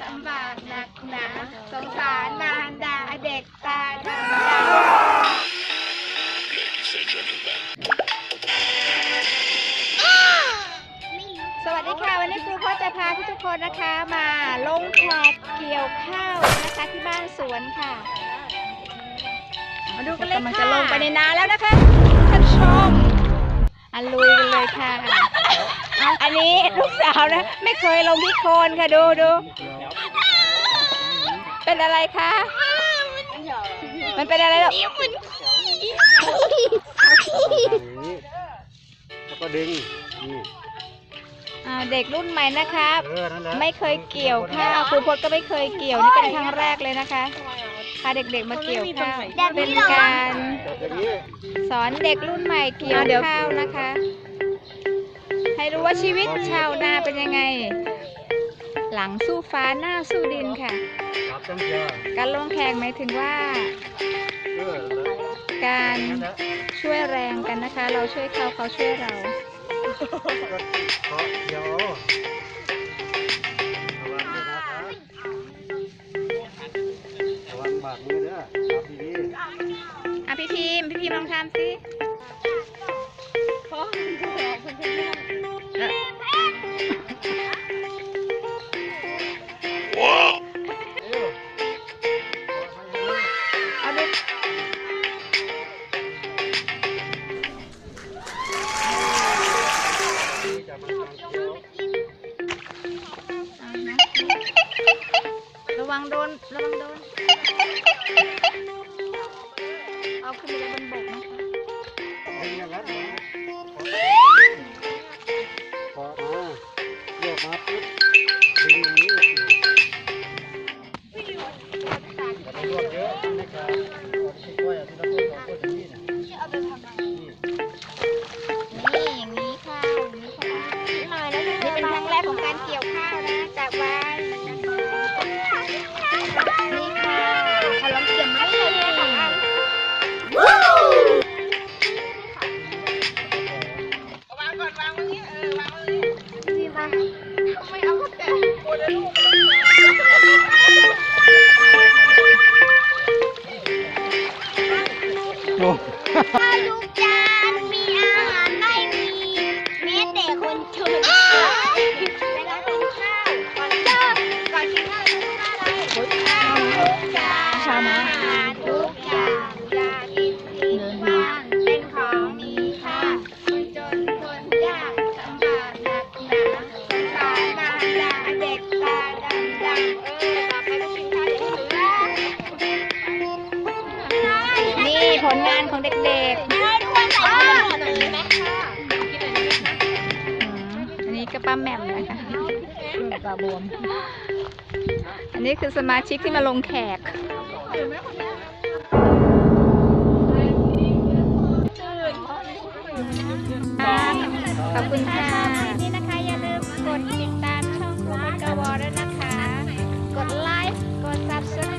ลำบากหนักหนาสงสารมารดาเด็กตาดำสวัสดีค่ะวันนี้ครูพ่อจะพาทุกๆคนนะคะมาลงแขกเกี่ยวข้าวนะคะที่บ้านสวนค่ะ มาดูกันเลยค่ะกำลังจะลงไปในนาแล้วนะคะท่านผู้ชมอันลุยกันเลยค่ะ อันนี้ลูกสาวนะ ไม่เคยลงที่โคลนค่ะดูดู เป็นอะไรคะ มันเป็นอะไรหรออย่างนี้แล้วก็ดึงนี่อ่าเด็กรุ่นใหม่นะครับเออนั่นแหละไม่เคยเกี่ยวข้าวครูพจน์ก็ไม่เคยเกี่ยวนี่เป็นครั้งแรกเลยนะคะพาเด็กๆมาเกี่ยวข้าวเป็นการอย่างนี้ สอนเด็กรุ่นใหม่เกี่ยวข้าวนะคะ ให้รู้ว่าชีวิตชาวนาเป็นยังไง หลังสู้ฟ้าหน้าสู้ดินค่ะครับจังเจอการลงแข่งหมายถึงว่าเออการนั่นแหละช่วยแรงกันนะคะ เราช่วยเขาเขาช่วยเราก็ขอเดี๋ยวระวังด้วยนะครับระวังบาดมือเด้อครับดีอะพี่พิมพ์พี่พิมพ์ลองทำสิ วังโดนระวังโดน เอาขึ้นไปบนบกนะคะ ลองเกี่ยวมาได้เลยค่ะอันนี่มาไมเอาเข้าใจถ้า เด็กๆอันนี้ก็ป้าแหม่มนะคะตาบวมอันนี้คือสมาชิกที่มาลงแขกขอบคุณค่ะนี้นะคะอย่าลืมกดติดตามช่องครูมนกวอด้วยนะคะ กดไลค์ กดซับสไคร